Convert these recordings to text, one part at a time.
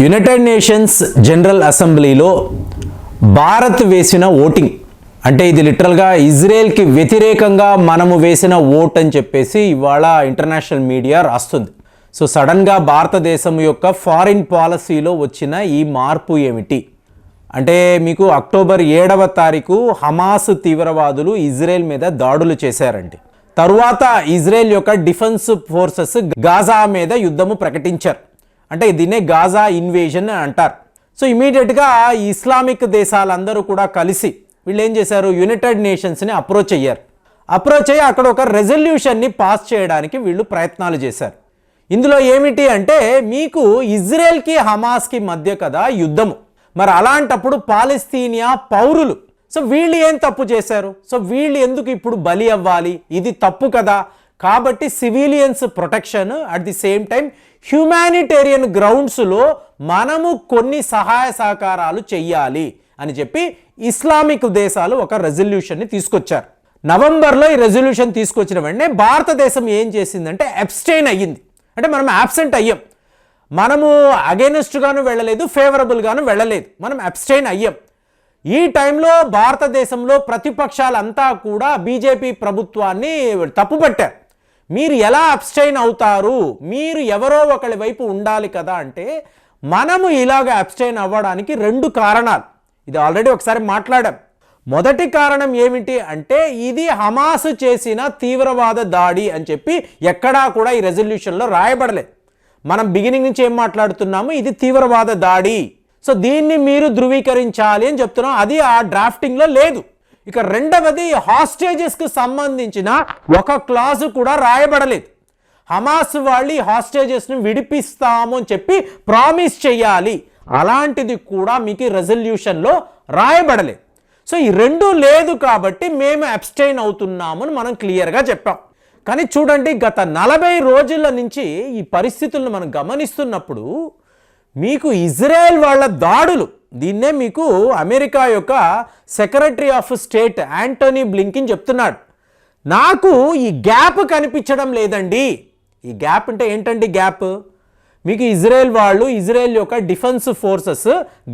United Nations general అసెంబ్లీలో భారత్ వేసిన voting. అంటే ఇది లిటరల్గా ఇజ్రాయెల్కి వ్యతిరేకంగా మనము వేసిన ఓట్ అని చెప్పేసి ఇవాళ ఇంటర్నేషనల్ మీడియా రాస్తుంది. సో సడన్గా భారతదేశం యొక్క ఫారిన్ పాలసీలో వచ్చిన ఈ మార్పు ఏమిటి? అంటే మీకు అక్టోబర్ ఏడవ తారీఖు హమాస్ తీవ్రవాదులు ఇజ్రాయెల్ మీద దాడులు చేశారండి. తరువాత ఇజ్రాయెల్ యొక్క డిఫెన్స్ ఫోర్సెస్ గాజా మీద యుద్ధము ప్రకటించారు. అంటే దీన్నే గాజా ఇన్వేజన్ అంటారు. సో ఇమీడియట్గా ఇస్లామిక్ దేశాలందరూ కూడా కలిసి వీళ్ళు ఏం చేశారు? యునైటెడ్ నేషన్స్ని అప్రోచ్ అయ్యారు. అప్రోచ్ అయ్యి అక్కడ ఒక రెజల్యూషన్ని పాస్ చేయడానికి వీళ్ళు ప్రయత్నాలు చేశారు. ఇందులో ఏమిటి అంటే మీకు ఇజ్రాయెల్కి హమాస్కి మధ్య కదా యుద్ధము. మరి అలాంటప్పుడు పాలస్తీనియా పౌరులు సో వీళ్ళు ఏం తప్పు చేశారు? సో వీళ్ళు ఎందుకు ఇప్పుడు బలి అవ్వాలి? ఇది తప్పు కదా? కాబట్టి civilians protection at the same time humanitarian గ్రౌండ్స్లో మనము కొన్ని సహాయ సహకారాలు చెయ్యాలి అని చెప్పి ఇస్లామిక్ దేశాలు ఒక రెజల్యూషన్ని తీసుకొచ్చారు. నవంబర్లో ఈ రెజల్యూషన్ తీసుకొచ్చిన వెంటనే భారతదేశం ఏం చేసిందంటే అబ్స్టైన్ అయ్యింది. అంటే మనం యాబ్సెంట్ అయ్యాం. మనము అగేనెస్ట్గాను వెళ్ళలేదు ఫేవరబుల్గాను వెళ్ళలేదు. మనం అబ్స్టైన్ అయ్యాం. ఈ టైంలో భారతదేశంలో ప్రతిపక్షాలంతా కూడా బీజేపీ ప్రభుత్వాన్ని తప్పుపట్టారు. మీరు ఎలా అబ్స్టైన్ అవుతారు? మీరు ఎవరో ఒకరి వైపు ఉండాలి కదా అంటే మనము ఇలాగ అబ్స్టైన్ అవ్వడానికి రెండు కారణాలు. ఇది ఆల్రెడీ ఒకసారి మాట్లాడాం. మొదటి కారణం ఏమిటి అంటే ఇది హమాస్ చేసిన తీవ్రవాద దాడి అని చెప్పి ఎక్కడా కూడా ఈ రెజల్యూషన్లో రాయబడలేదు. మనం బిగినింగ్ నుంచి ఏం మాట్లాడుతున్నాము? ఇది తీవ్రవాద దాడి. సో దీన్ని మీరు ధృవీకరించాలి అని చెప్తున్నాం. అది ఆ డ్రాఫ్టింగ్లో లేదు. ఇక రెండవది హాస్టేజెస్కి సంబంధించిన ఒక క్లాజు కూడా రాయబడలేదు. హమాస్ వాళ్ళు ఈ హాస్టేజెస్ని విడిపిస్తాము అని చెప్పి ప్రామిస్ చేయాలి. అలాంటిది కూడా మీకు రెజల్యూషన్లో రాయబడలేదు. సో ఈ రెండు లేదు కాబట్టి మేము అబ్స్టైన్ అవుతున్నాము అని మనం క్లియర్గా చెప్పాం. కానీ చూడండి గత నలభై రోజుల నుంచి ఈ పరిస్థితులను మనం గమనిస్తున్నప్పుడు మీకు ఇజ్రాయెల్ వాళ్ళ దాడులు. దీన్నే మీకు అమెరికా యొక్క secretary of state Antony Blinken చెప్తున్నాడు. నాకు ఈ గ్యాప్ కనిపించడం లేదండి. ఈ గ్యాప్ అంటే ఏంటండి గ్యాప్? మీకు ఇజ్రాయెల్ వాళ్ళు ఇజ్రాయెల్ యొక్క డిఫెన్స్ ఫోర్సెస్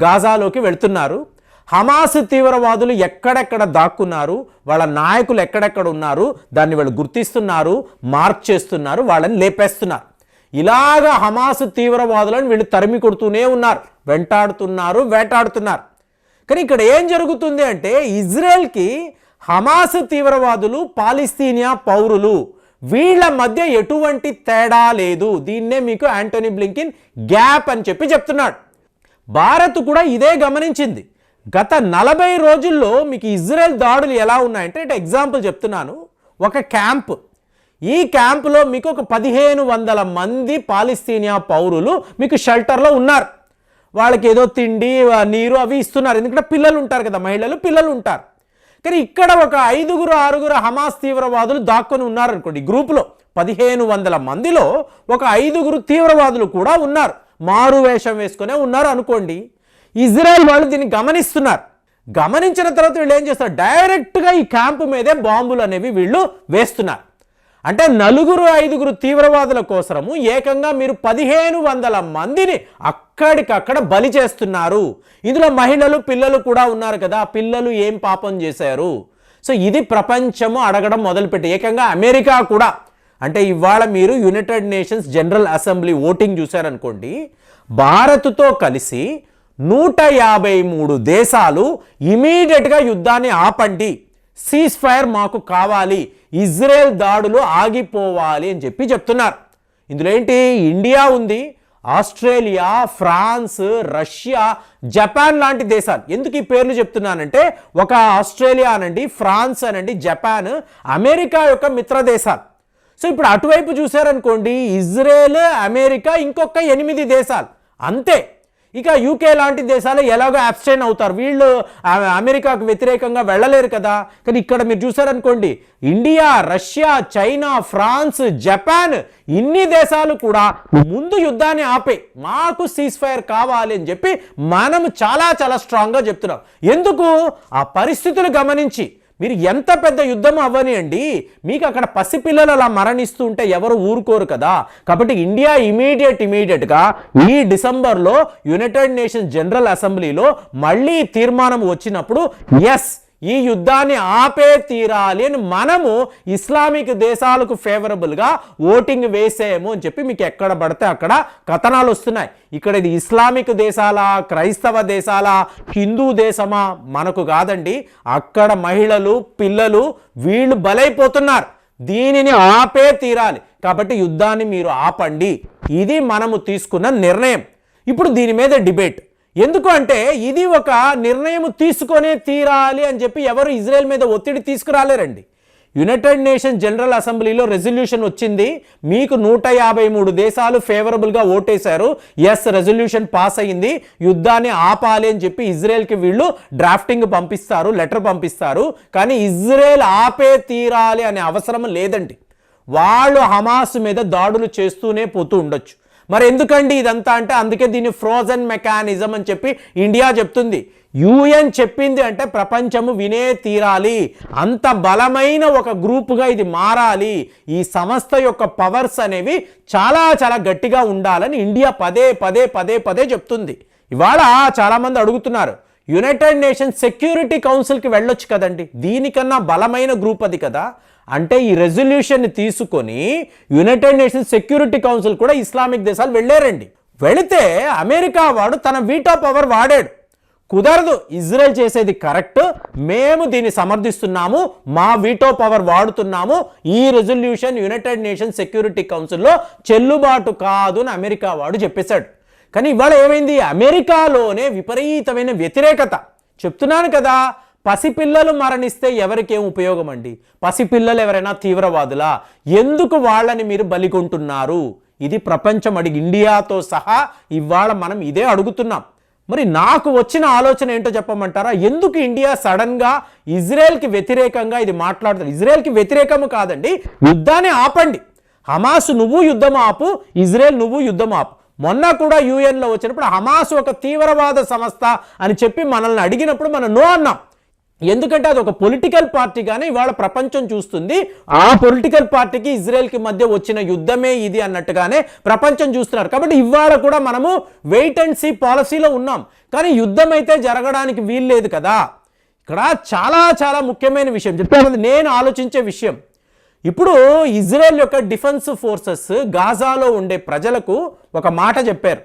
గాజాలోకి వెళ్తున్నారు. హమాస్ తీవ్రవాదులు ఎక్కడెక్కడ దాక్కున్నారు? వాళ్ళ నాయకులు ఎక్కడెక్కడ ఉన్నారు? దాన్ని వాళ్ళు గుర్తిస్తున్నారు మార్క్ చేస్తున్నారు వాళ్ళని లేపేస్తున్నారు. ఇలాగ హమాస్ తీవ్రవాదులను వీళ్ళు తరిమి కొడుతూనే ఉన్నారు. వెంటాడుతున్నారు వేటాడుతున్నారు. కానీ ఇక్కడ ఏం జరుగుతుంది అంటే ఇజ్రాయెల్కి హమాస్ తీవ్రవాదులు పాలిస్తీనియా పౌరులు వీళ్ళ మధ్య ఎటువంటి తేడా లేదు. దీన్నే మీకు యాంటోనీ బ్లింకిన్ గ్యాప్ అని చెప్పి చెప్తున్నాడు. భారత్ కూడా ఇదే గమనించింది. గత నలభై రోజుల్లో మీకు ఇజ్రాయెల్ దాడులు ఎలా ఉన్నాయంటే ఎగ్జాంపుల్ చెప్తున్నాను. ఒక క్యాంప్ ఈ క్యాంపులో మీకు ఒక పదిహేను వందల మంది పాలిస్తీనియా పౌరులు మీకు షెల్టర్లో ఉన్నారు. వాళ్ళకి ఏదో తిండి నీరు అవి ఇస్తున్నారు. ఎందుకంటే పిల్లలు ఉంటారు కదా మహిళలు పిల్లలు ఉంటారు. కానీ ఇక్కడ ఒక ఐదుగురు ఆరుగురు హమాస్ తీవ్రవాదులు దాక్కొని ఉన్నారు అనుకోండి. గ్రూపులో పదిహేను వందల మందిలో ఒక ఐదుగురు తీవ్రవాదులు కూడా ఉన్నారు. మారు వేషం వేసుకునే ఉన్నారు అనుకోండి. ఇజ్రాయెల్ వాళ్ళు దీన్ని గమనిస్తున్నారు. గమనించిన తర్వాత వీళ్ళు ఏం చేస్తారు? డైరెక్ట్గా ఈ క్యాంపు మీదే బాంబులు అనేవి వీళ్ళు వేస్తున్నారు. అంటే నలుగురు ఐదుగురు తీవ్రవాదుల కోసము ఏకంగా మీరు పదిహేను వందల మందిని అక్కడికక్కడ బలి చేస్తున్నారు. ఇందులో మహిళలు పిల్లలు కూడా ఉన్నారు కదా పిల్లలు ఏం పాపం చేశారు? సో ఇది ప్రపంచము అడగడం మొదలుపెట్టి ఏకంగా అమెరికా కూడా. అంటే ఇవాళ మీరు United Nations General Assembly voting చూశారనుకోండి భారత్తో కలిసి నూట యాభై మూడు దేశాలు ఇమీడియట్గా యుద్ధాన్ని ఆపండి. సీజ్ ఫైర్ మాకు కావాలి. ఇజ్రాయెల్ దాడులు ఆగిపోవాలి అని చెప్పి చెప్తున్నారు. ఇందులో ఏంటి? ఇండియా ఉంది ఆస్ట్రేలియా ఫ్రాన్స్ రష్యా జపాన్ లాంటి దేశాలు. ఎందుకు ఈ పేర్లు చెప్తున్నానంటే ఒక ఆస్ట్రేలియా అనండి ఫ్రాన్స్ అనండి జపాన్ అమెరికా యొక్క మిత్ర దేశాలు. సో ఇప్పుడు అటువైపు చూశారనుకోండి ఇజ్రాయెల్ అమెరికా ఇంకొక ఎనిమిది దేశాలు. అంతే. ఇక యూకే లాంటి దేశాలు ఎలాగో అబ్స్టైన్ అవుతారు. వీళ్ళు అమెరికాకు వ్యతిరేకంగా వెళ్ళలేరు కదా. కానీ ఇక్కడ మీరు చూసారనుకోండి India Russia China France Japan ఇన్ని దేశాలు కూడా ముందు యుద్ధాన్ని ఆపే మాకు సీజ్ ఫైర్ కావాలి అని చెప్పి మనం చాలా చాలా స్ట్రాంగ్గా చెప్తున్నాం. ఎందుకు? ఆ పరిస్థితులు గమనించి మీరు ఎంత పెద్ద యుద్ధం అవ్వనియండి మీకు అక్కడ పసిపిల్లలు అలా మరణిస్తూ ఉంటే ఎవరు ఊరుకోరు కదా. కాబట్టి ఇండియా ఇమీడియట్ ఇమీడియట్గా ఈ డిసెంబర్లో యునైటెడ్ నేషన్స్ జనరల్ అసెంబ్లీలో మళ్ళీ తీర్మానం వచ్చినప్పుడు ఎస్ ఈ యుద్ధాన్ని ఆపే తీరాలి అని మనము ఇస్లామిక్ దేశాలకు ఫేవరబుల్గా ఓటింగ్ వేసేయము అని చెప్పి మీకు ఎక్కడ పడితే అక్కడ కథనాలు వస్తున్నాయి. ఇక్కడ ఇది ఇస్లామిక్ దేశాల క్రైస్తవ దేశాల హిందూ దేశమా? మనకు కాదండి. అక్కడ మహిళలు పిల్లలు వీళ్ళు బలైపోతున్నారు. దీనిని ఆపే తీరాలి. కాబట్టి యుద్ధాన్ని మీరు ఆపండి. ఇది మనము తీసుకున్న నిర్ణయం. ఇప్పుడు దీని మీద డిబేట్. ఎందుకు అంటే ఇది ఒక నిర్ణయం తీసుకొనే తీరాలి అని చెప్పి ఎవరు ఇజ్రాయెల్ మీద ఒత్తిడి తీసుకురాలేరండి. యునైటెడ్ నేషన్ జనరల్ అసెంబ్లీలో రెజల్యూషన్ వచ్చింది. మీకు నూట యాభై మూడు దేశాలు ఫేవరబుల్గా ఓటేశారు. ఎస్ రెజల్యూషన్ పాస్ అయ్యింది యుద్ధాన్ని ఆపాలి అని చెప్పి ఇజ్రాయెల్కి వీళ్ళు డ్రాఫ్టింగ్ పంపిస్తారు లెటర్ పంపిస్తారు. కానీ ఇజ్రాయెల్ ఆపే తీరాలి అనే అవసరం లేదండి. వాళ్ళు హమాస్ మీద దాడులు చేస్తూనే పోతూ ఉండొచ్చు. మరి ఎందుకండి ఇదంతా అంటే అందుకే దీన్ని ఫ్రోజన్ మెకానిజం అని చెప్పి ఇండియా చెప్తుంది. యుఎన్ చెప్పింది అంటే ప్రపంచము వినే తీరాలి. అంత బలమైన ఒక గ్రూపుగా ఇది మారాలి. ఈ సంస్థ యొక్క పవర్స్ అనేవి చాలా చాలా గట్టిగా ఉండాలని ఇండియా పదే పదే పదే పదే చెప్తుంది. ఇవాళ చాలామంది అడుగుతున్నారు. యునైటెడ్ నేషన్స్ సెక్యూరిటీ కౌన్సిల్కి వెళ్ళొచ్చు కదండి. దీనికన్నా బలమైన గ్రూప్ అది కదా. అంటే ఈ రెజల్యూషన్ని తీసుకొని యునైటెడ్ నేషన్స్ సెక్యూరిటీ కౌన్సిల్ కూడా ఇస్లామిక్ దేశాలు వెళ్ళారండి. వెళితే అమెరికా వాడు తన వీటో పవర్ వాడాడు. కుదరదు ఇజ్రాయెల్ చేసేది కరెక్ట్ మేము దీన్ని సమర్థిస్తున్నాము మా వీటో పవర్ వాడుతున్నాము ఈ రెజల్యూషన్ యునైటెడ్ నేషన్స్ సెక్యూరిటీ కౌన్సిల్లో చెల్లుబాటు కాదు అని అమెరికా వాడు చెప్పేశాడు. కానీ ఇవాళ ఏమైంది? అమెరికాలోనే విపరీతమైన వ్యతిరేకత. చెప్తున్నాను కదా పసిపిల్లలు మరణిస్తే ఎవరికేం ఉపయోగం అండి? పసిపిల్లలు ఎవరైనా తీవ్రవాదులా? ఎందుకు వాళ్ళని మీరు బలికొంటున్నారు ఇది ప్రపంచం అడిగి ఇండియాతో సహా ఇవాళ మనం ఇదే అడుగుతున్నాం. మరి నాకు వచ్చిన ఆలోచన ఏంటో చెప్పమంటారా? ఎందుకు ఇండియా సడన్గా ఇజ్రాయెల్కి వ్యతిరేకంగా ఇది మాట్లాడుతుంది? ఇజ్రాయెల్కి వ్యతిరేకము కాదండి యుద్ధాన్ని ఆపండి. హమాస్ నువ్వు యుద్ధం ఆపు ఇజ్రాయెల్ నువ్వు యుద్ధం ఆపు. మొన్న కూడా యూఎన్లో వచ్చినప్పుడు హమాస్ ఒక తీవ్రవాద సంస్థ అని చెప్పి మనల్ని అడిగినప్పుడు మనం నో అన్నాం. ఎందుకంటే అది ఒక పొలిటికల్ పార్టీగానే ఇవాళ ప్రపంచం చూస్తుంది. ఆ పొలిటికల్ పార్టీకి ఇజ్రాయెల్కి మధ్య వచ్చిన యుద్ధమే ఇది అన్నట్టుగానే ప్రపంచం చూస్తున్నారు. కాబట్టి ఇవాళ కూడా మనము వెయిట్ అండ్ సీ పాలసీలో ఉన్నాం. కానీ యుద్ధం అయితే జరగడానికి వీల్లేదు కదా. ఇక్కడ చాలా చాలా ముఖ్యమైన విషయం. చెప్తాను. నేను ఆలోచించే విషయం. ఇప్పుడు ఇజ్రాయెల్ యొక్క డిఫెన్స్ ఫోర్సెస్ గాజాలో ఉండే ప్రజలకు ఒక మాట చెప్పారు.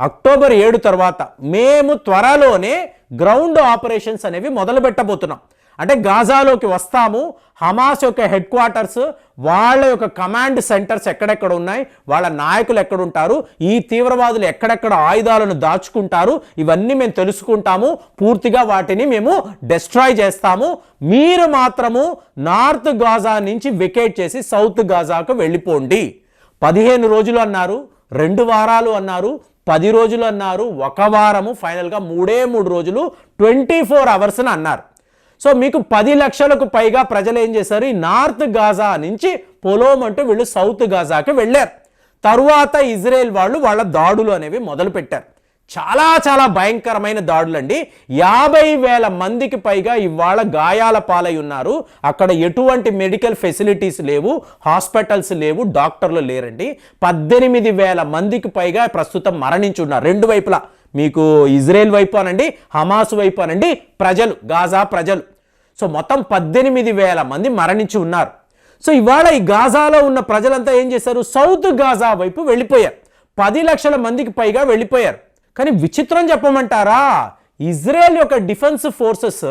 అక్టోబర్ ఏడు తర్వాత మేము త్వరలోనే గ్రౌండ్ ఆపరేషన్స్ అనేవి మొదలు పెట్టబోతున్నాం అంటే గాజాలోకి వస్తాము హమాస్ యొక్క హెడ్ క్వార్టర్స్ వాళ్ళ యొక్క కమాండ్ సెంటర్స్ ఎక్కడెక్కడ ఉన్నాయి వాళ్ళ నాయకులు ఎక్కడ ఉంటారు ఈ తీవ్రవాదులు ఎక్కడెక్కడ ఆయుధాలను దాచుకుంటారు ఇవన్నీ మేము తెలుసుకుంటాము పూర్తిగా వాటిని మేము డెస్ట్రాయ్ చేస్తాము మీరు మాత్రము నార్త్ గాజా నుంచి వికెట్ చేసి సౌత్ గాజాకు వెళ్ళిపోండి. పదిహేను రోజులు అన్నారు రెండు వారాలు అన్నారు పది రోజులు అన్నారు ఒక వారము ఫైనల్గా మూడే మూడు రోజులు ట్వంటీ ఫోర్ అవర్స్ని అన్నారు. సో మీకు పది లక్షలకు పైగా ప్రజలు ఏం చేశారు? ఈ నార్త్ గాజా నుంచి పొలోమంటూ వీళ్ళు సౌత్ గాజాకి వెళ్ళారు. తరువాత ఇజ్రాయెల్ వాళ్ళు వాళ్ళ దాడులు అనేవి మొదలుపెట్టారు. చాలా చాలా భయంకరమైన దాడులండి. యాభై వేల మందికి పైగా ఇవాళ గాయాల పాలై ఉన్నారు. అక్కడ ఎటువంటి మెడికల్ ఫెసిలిటీస్ లేవు హాస్పిటల్స్ లేవు డాక్టర్లు లేరండి. పద్దెనిమిది వేల మందికి పైగా ప్రస్తుతం మరణించున్నారు రెండు వైపులా మీకు ఇజ్రాయెల్ వైపు అనండి హమాస్ వైపు అనండి ప్రజలు గాజా ప్రజలు. సో మొత్తం పద్దెనిమిది వేల మంది మరణించి ఉన్నారు. సో ఇవాళ ఈ గాజాలో ఉన్న ప్రజలంతా ఏం చేశారు? సౌత్ గాజా వైపు వెళ్ళిపోయారు. పది లక్షల మందికి పైగా వెళ్ళిపోయారు. కానీ విచిత్రం చెప్పమంటారా? ఇజ్రాయెల్ యొక్క డిఫెన్స్ ఫోర్సెస్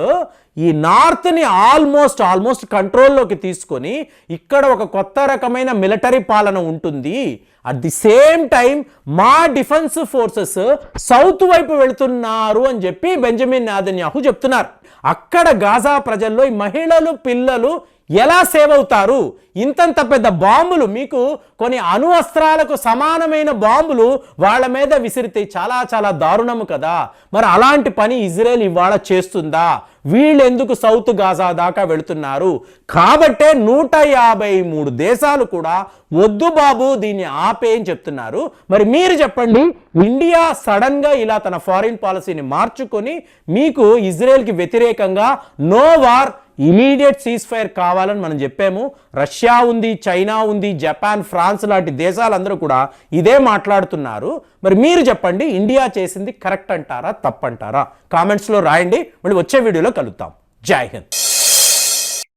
ఈ నార్త్ని ఆల్మోస్ట్ ఆల్మోస్ట్ కంట్రోల్లోకి తీసుకొని ఇక్కడ ఒక కొత్త రకమైన మిలిటరీ పాలన ఉంటుంది. అట్ ది సేమ్ టైం మా డిఫెన్స్ ఫోర్సెస్ సౌత్ వైపు వెళుతున్నారు అని చెప్పి బెంజమిన్ నాదన్యాహు చెప్తున్నారు. అక్కడ గాజా ప్రజల్లో ఈ మహిళలు పిల్లలు ఎలా సేవ్ అవుతారు? ఇంతంత పెద్ద బాంబులు మీకు కొన్ని అణు అస్త్రాలకు సమానమైన బాంబులు వాళ్ళ మీద విసిరితే చాలా చాలా దారుణము కదా. మరి అలాంటి పని ఇజ్రాయెల్ ఇవాళ చేస్తుందా? వీళ్ళు ఎందుకు సౌత్ గాజా దాకా వెళుతున్నారు? కాబట్టే నూట యాభై మూడు దేశాలు కూడా వద్దు బాబు దీన్ని ఆపే అని చెప్తున్నారు. మరి మీరు చెప్పండి ఇండియా సడన్గా ఇలా తన ఫారిన్ పాలసీని మార్చుకొని మీకు ఇజ్రాయెల్కి వ్యతిరేకంగా no war immediate cease fire కావాలని మనం చెప్పాము. రష్యా ఉంది చైనా ఉంది జపాన్ ఫ్రాన్స్ లాంటి దేశాలందరూ కూడా ఇదే మాట్లాడుతున్నారు. మరి మీరు చెప్పండి ఇండియా చేసింది కరెక్ట్ అంటారా తప్పంటారా? కామెంట్స్లో రాయండి. మళ్ళీ వచ్చే వీడియోలో కలుద్దాం. జై హింద్.